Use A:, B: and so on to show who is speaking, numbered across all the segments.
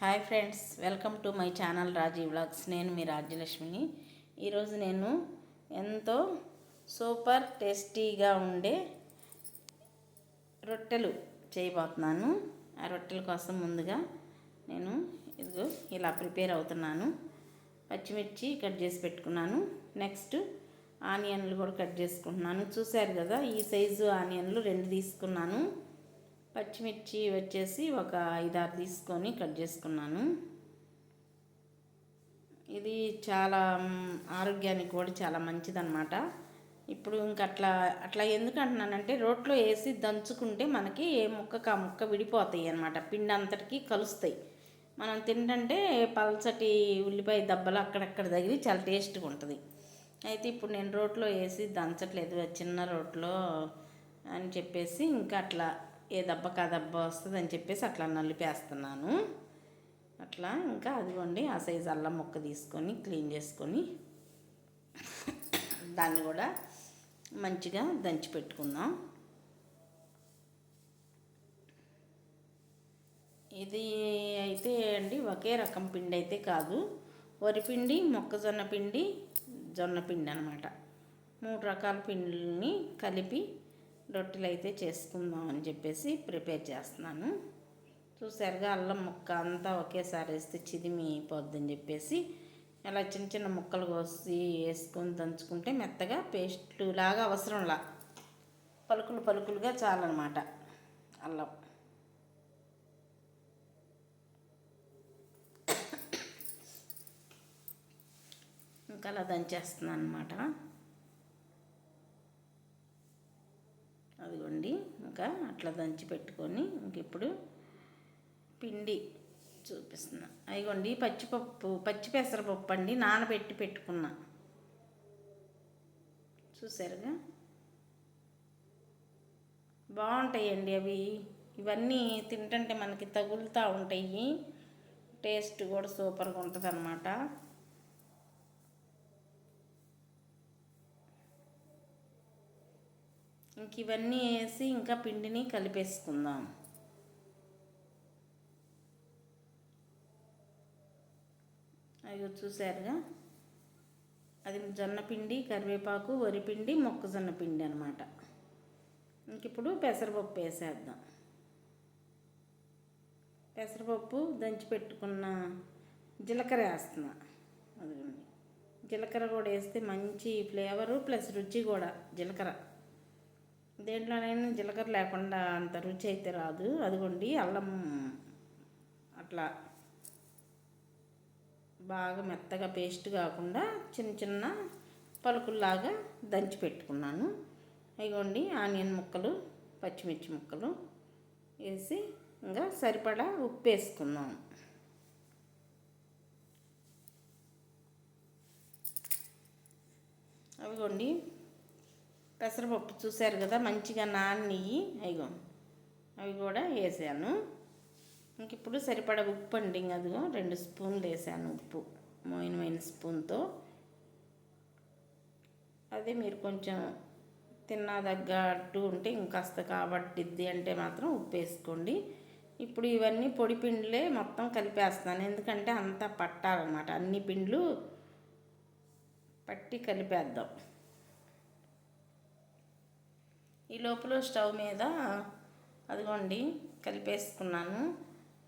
A: Hi friends welcome to my channel Raji vlogs నేను మీ రాజ్యలక్ష్మిని. ఈరోజు నేను ఎంతో సూపర్ టేస్టీగా ఉండే రొట్టెలు చేయబోతున్నాను. ఆ రొట్టెల కోసం ముందుగా నేను ఇదిగో ఇలా ప్రిపేర్ అవుతున్నాను. పచ్చిమిర్చి కట్ చేసి పెట్టుకున్నాను. నెక్స్ట్ ఆనియన్లు కూడా కట్ చేసుకుంటున్నాను. చూశారు కదా ఈ సైజు ఆనియన్లు రెండు తీసుకున్నాను. పచ్చిమిర్చి వచ్చేసి ఒక ఐదారు తీసుకొని కట్ చేసుకున్నాను. ఇది చాలా ఆరోగ్యానికి కూడా చాలా మంచిదన్నమాట. ఇప్పుడు ఇంక అట్లా అట్లా ఎందుకు అంటున్నానంటే రోట్లో వేసి దంచుకుంటే మనకి ఏ ముక్కకు ఆ ముక్క విడిపోతాయి అన్నమాట. పిండి అంతటికి కలుస్తాయి. మనం తింటంటే పలసటి ఉల్లిపాయ దెబ్బలు అక్కడక్కడ తగిలి చాలా టేస్ట్గా ఉంటుంది. అయితే ఇప్పుడు నేను రోట్లో వేసి దంచట్లేదు చిన్న రోట్లో అని చెప్పేసి ఇంకా అట్లా ఏ దెబ్బకి ఆ దెబ్బ వస్తుంది అని చెప్పేసి అట్లా నలిపేస్తున్నాను. అట్లా ఇంకా అదిగోండి ఆ సైజు అల్లం ముక్క తీసుకొని క్లీన్ చేసుకొని దాన్ని కూడా మంచిగా దంచి పెట్టుకుందాం. ఇది అయితే అండి ఒకే రకం పిండి అయితే కాదు. వరిపిండి మొక్కజొన్న పిండి జొన్న పిండి అనమాట మూడు రకాల పిండిని కలిపి రొట్టెలు అయితే చేసుకుందాం అని చెప్పేసి ప్రిపేర్ చేస్తున్నాను. చూసారుగా అల్లం ముక్క అంతా ఒకేసారి వేస్తే చిదిమి పోద్దని చెప్పేసి అలా చిన్న చిన్న ముక్కలు కోసి వేసుకొని దంచుకుంటే మెత్తగా పేస్ట్ లాగా అవసరంలా. పలుకులు పలుకులుగా చాలన్నమాట అల్లం. ఇంకా అలా దంచేస్తున్నాను అనమాట అదిగోండి ఇంకా అట్లా దంచి పెట్టుకొని ఇంక ఇప్పుడు పిండి చూపిస్తున్నా. అదిగోండి పచ్చిపప్పు పచ్చి పెసరపప్పు అండి నానబెట్టి పెట్టుకున్నా. చూసారుగా? బాగుంటాయండి అవి. ఇవన్నీ తింటుంటే మనకి తగులుతూ ఉంటాయి. టేస్ట్ కూడా సూపర్గా ఉంటుంది అన్నమాట ఇంక ఇవన్నీ వేసి ఇంకా పిండిని కలిపేసుకుందాం. అయ్యో చూసారుగా? అది జొన్న పిండి కరివేపాకు వరిపిండి మొక్కజొన్న పిండి అనమాట ఇంక ఇప్పుడు పెసరపప్పు వేసేద్దాం. పెసరపప్పు దంచి పెట్టుకున్న జీలకర్ర వేస్తున్నా. అదిగోండి. జీలకర్ర కూడా వేస్తే మంచి ఫ్లేవరు ప్లస్ రుచి కూడా జీలకర్ర. దేంట్లోనైనా జీలకర్ర లేకుండా అంత రుచి అయితే రాదు. అదిగోండి అల్లం అట్లా బాగా మెత్తగా పేస్ట్ కాకుండా చిన్న చిన్న పలుకుల్లాగా దంచి పెట్టుకున్నాను. ఇగోండి ఆనియన్ ముక్కలు పచ్చిమిర్చి ముక్కలు వేసి ఇంకా సరిపడా ఉప్పు వేసుకుందాం అవిగోండి పెసరపప్పు చూశారు కదా మంచిగా నానయ్యి అయ్యో అవి కూడా వేసాను. ఇంక ఇప్పుడు సరిపడా ఉప్పు అండి అదిగో రెండు స్పూన్లు వేసాను ఉప్పు మోయినమైన స్పూన్తో. అదే మీరు కొంచెం తిన్నా తగ్గట్టు ఉంటే ఇంకాస్త కాబట్టిద్ది అంటే మాత్రం ఉప్పు వేసుకోండి. ఇప్పుడు ఇవన్నీ పొడి పిండిలే మొత్తం కలిపేస్తాను ఎందుకంటే అంతా పట్టాలన్నమాట. అన్ని పిండ్లు పట్టి కలిపేద్దాం. ఈ లోపల స్టవ్ మీద అదిగోండి కలిపేసుకున్నాను.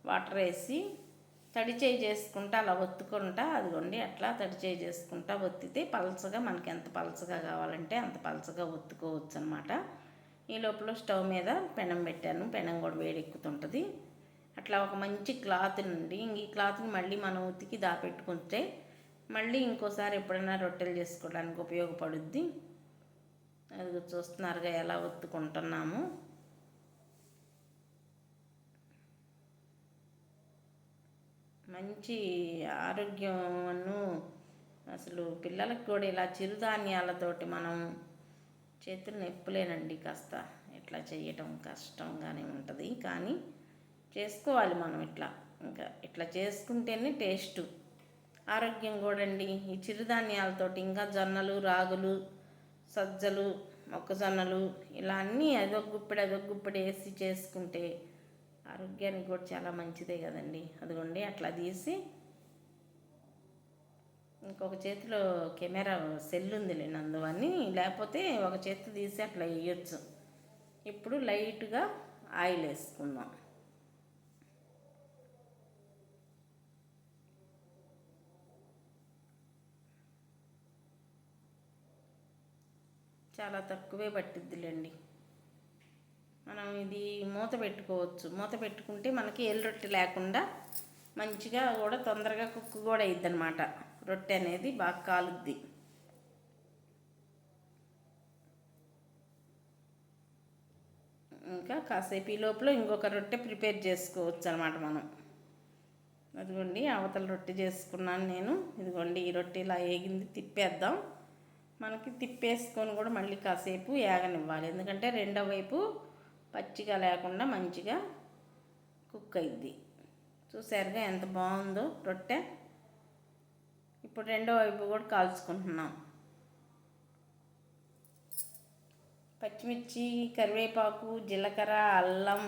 A: వాటర్ వేసి తడి చేయి చేసుకుంటా అలా ఒత్తుకుంటా అదిగోండి అట్లా తడి చేయి చేసుకుంటా ఒత్తితే పలసగా మనకి ఎంత పలసగా కావాలంటే అంత పలసగా ఒత్తుకోవచ్చు అనమాట ఈ లోపల స్టవ్ మీద పెనం పెట్టాను. పెనం కూడా వేడెక్కుతుంటుంది. అట్లా ఒక మంచి క్లాత్ నుండి ఇంక ఈ క్లాత్ని మళ్ళీ మనం ఉతికి దాపెట్టుకుంటే మళ్ళీ ఇంకోసారి ఎప్పుడైనా రొట్టెలు చేసుకోవడానికి ఉపయోగపడుద్ది. అది చూస్తున్నారుగా ఎలా ఒత్తుకుంటున్నాము. మంచి ఆరోగ్యమును అసలు పిల్లలకు కూడా ఇలా చిరుధాన్యాలతోటి మనం చేతులు నొప్పులేనండి కాస్త. ఇట్లా చేయటం కష్టంగానే ఉంటుంది. కానీ చేసుకోవాలి మనం ఇట్లా. ఇంకా ఇట్లా చేసుకుంటేనే టేస్ట్. ఆరోగ్యం కూడా అండి ఈ చిరుధాన్యాలతోటి ఇంకా జొన్నలు రాగులు సజ్జలు మొక్కజొన్నలు ఇలా అన్నీ అదొక గుప్పిడి అదొక గుప్పిడి వేసి చేసుకుంటే ఆరోగ్యానికి కూడా చాలా మంచిదే కదండి. అదిగోండి అట్లా తీసి ఇంకొక చేతిలో కెమెరా సెల్ ఉందిలే అందువని లేకపోతే ఒక చేతి తీసి అట్లా వేయచ్చు. ఇప్పుడు లైట్గా ఆయిల్ వేసుకుందాం. చాలా తక్కువే పట్టిద్దిలేండి. మనం ఇది మూత పెట్టుకోవచ్చు. మూత పెట్టుకుంటే మనకి ఎల్లు రొట్టె లేకుండా మంచిగా కూడా తొందరగా కుక్ కూడా అయ్యిద్ది అనమాట రొట్టె అనేది బాగా కాలుద్ది. ఇంకా కాసేపు ఈ లోపల ఇంకొక రొట్టె ప్రిపేర్ చేసుకోవచ్చు అనమాట మనం. అదిగోండి అవతల రొట్టె చేసుకున్నాను నేను. ఇదిగోండి ఈ రొట్టె ఇలా వేగింది తిప్పేద్దాం. మనకి తిప్పేసుకొని కూడా మళ్ళీ కాసేపు యాగనివ్వాలి ఎందుకంటే రెండో వైపు పచ్చిగా లేకుండా మంచిగా కుక్ అయింది. చూసారుగా ఎంత బాగుందో రొట్టె. ఇప్పుడు రెండో వైపు కూడా కాల్చుకుంటున్నాం. పచ్చిమిర్చి కరివేపాకు జీలకర్ర అల్లం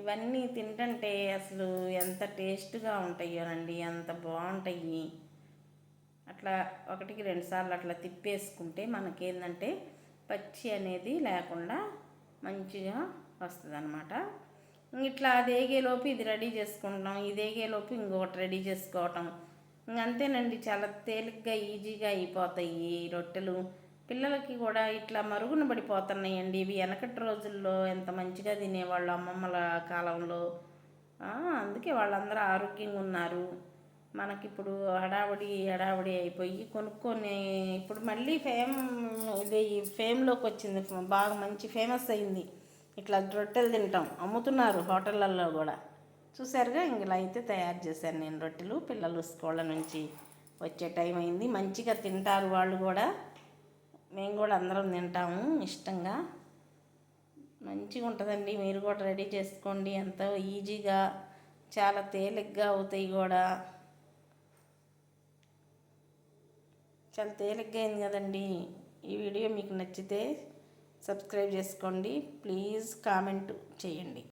A: ఇవన్నీ తింటుంటే అసలు ఎంత టేస్ట్గా ఉంటాయోనండి ఎంత బాగుంటాయి. అట్లా ఒకటికి రెండు సార్లు అట్లా తిప్పేసుకుంటే మనకేందంటే పచ్చి అనేది లేకుండా మంచిగా వస్తుంది అనమాట ఇట్లా అది ఏగేలోపు ఇది రెడీ చేసుకుంటాం ఇది ఏగేలోపు ఇంకొకటి రెడీ చేసుకోవటం. ఇంకంతేనండి చాలా తేలిగ్గా ఈజీగా అయిపోతాయి రొట్టెలు. పిల్లలకి కూడా ఇట్లా మరుగున పడిపోతున్నాయండి. ఇవి వెనకటి రోజుల్లో ఎంత మంచిగా తినేవాళ్ళు అమ్మమ్మల కాలంలో. అందుకే వాళ్ళందరూ ఆరోగ్యంగా ఉన్నారు. మనకిప్పుడు హడావుడి హడావుడి అయిపోయి కొనుక్కొని ఇప్పుడు మళ్ళీ ఫేమ్ ఇది ఫేమ్లోకి వచ్చింది. బాగా మంచి ఫేమస్ అయింది. ఇట్లా రొట్టెలు తింటాం. అమ్ముతున్నారు హోటళ్ళల్లో కూడా. చూసారుగా ఇలా అయితే తయారు చేశాను నేను రొట్టెలు. పిల్లలు స్కూళ్ళ నుంచి వచ్చే టైం అయింది. మంచిగా తింటారు వాళ్ళు కూడా. మేము కూడా అందరం తింటాము ఇష్టంగా. మంచిగా ఉంటుందండి. మీరు కూడా రెడీ చేసుకోండి. ఎంతో ఈజీగా చాలా తేలిగ్గా అవుతాయి కూడా. చాలా తేలిగ్గా అయింది కదండి. ఈ వీడియో మీకు నచ్చితే సబ్స్క్రైబ్ చేసుకోండి. ప్లీజ్ కామెంట్ చేయండి.